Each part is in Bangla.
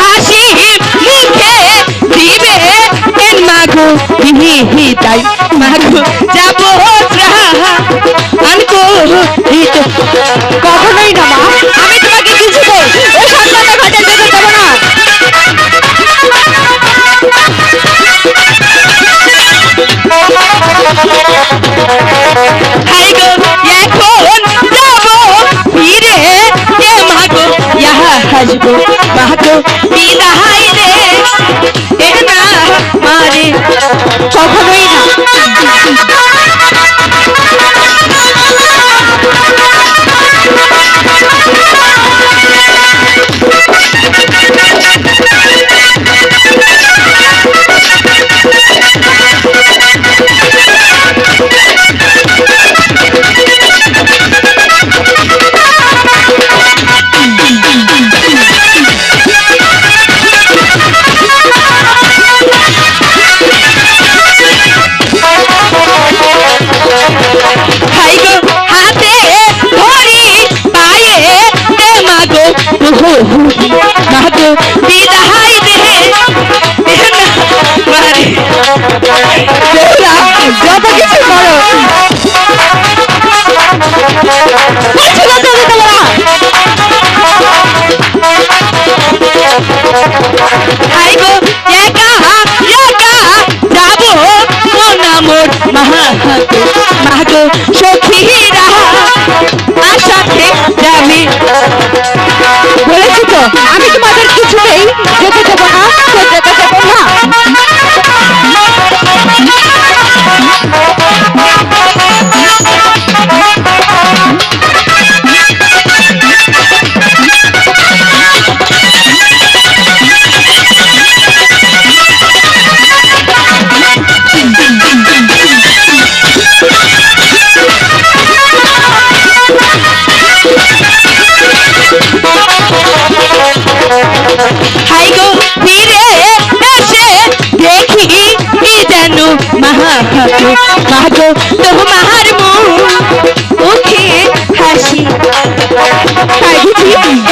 হাসি মুখে দিবে এন মাগো হি হি তাই। magical.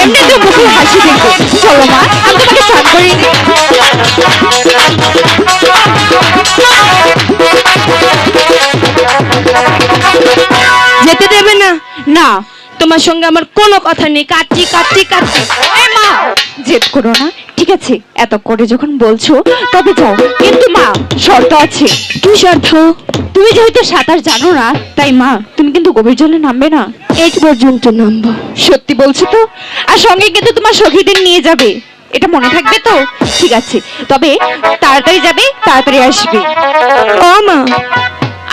এমনি তো মুখে হাসি চলো মা আমি তোমাকে যেতে দেবে না? না, তোমার সঙ্গে আমার কোনো কথা নেই। কাচ্ছি কাচ্ছি কাচ্ছি মা! জেদ করো না, ঠিক আছে? এত করে যখন বলছো, তবে যাও। কিন্তু মা, শর্ত আছে। কি শর্ত? তুমি যেহেতু সাঁতার জানো না, তাই মা, তুমি কিন্তু গভীর জলে নামবে না। এই পর্যন্ত নামবো। সত্যি বলছো তো? আর সঙ্গে কিন্তু তোমার সখীদের নিয়ে যাবে। এটা মনে থাকবে তো? ঠিক আছে। তবে তাড়াতাড়ি যাবে তাড়াতাড়ি আসবে। ও মা।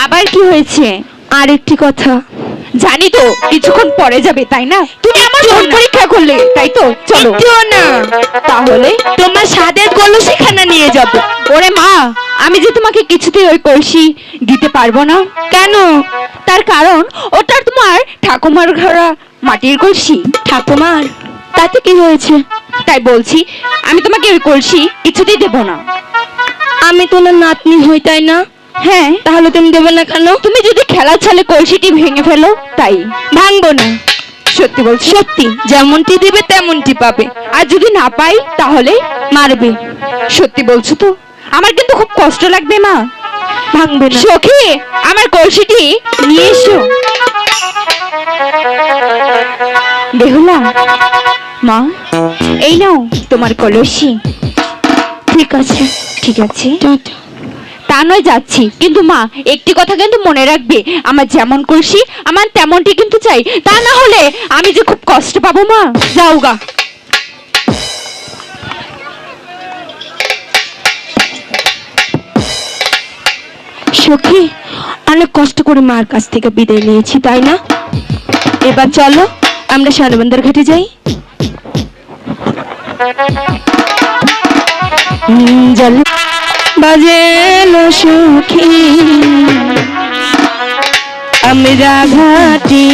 আবার কি হয়েছে? আর একটি কথা। জানি তো কিছুক্ষণ পরে যাবে তাই না? তুমি আমার ফোন পরীক্ষা করলে তাই তো? চলো। না। তাহলে? তোমার স্বাদের কলসিখানা নিয়ে যাব। ওরে মা আমি যে তোমাকে কিছুতেই ওই কলসি দিতে পারব না। কেন? তার কারণ ওটা তোমার ঠাকুমার ঘরা মাটির কলসি। ঠাকুমার? তাতে কি হয়েছে? তাই বলছি আমি তোমাকে ওই কলসি কিছুতেই দেব না। আমি তোমার নাতনি হই তাই না? হ্যাঁ। তাহলে তুমি দেবে না কেন? তুমি যদি খেলার ছলে কলসিটি ভেঙে ফেলো তাই। ভাঙবো না। সত্যি বলছি। সত্যি যেমনটি দিবে তেমনটি পাবে। আর যদি না পাই তাহলে মারবে। সত্যি বলছো তো? আমার কিন্তু খুব কষ্ট লাগবে মা। ভাঙবে না। সখী আমার কলসিটি নিয়ে এসো। বেহুলা মা এই নাও তোমার কলসি। ঠিক আছে ঠিক আছে। তা নয় যাচ্ছি। কিন্তু মা, একটি কথা কিন্তু মনে রাখবে। আমার যেমন কলসি আমার তেমনটি কিন্তু চাই। তা না হলে আমি যে খুব কষ্ট পাবো মা। যাও গা। সখী, অনেক কষ্ট করে মার কাছ থেকে বিদায় নিয়েছি, তাই না? এবার চলো, আমরা সারবন্দর ঘাটে যাই। জল বাজেলো সুখী। আমরা ঘাটি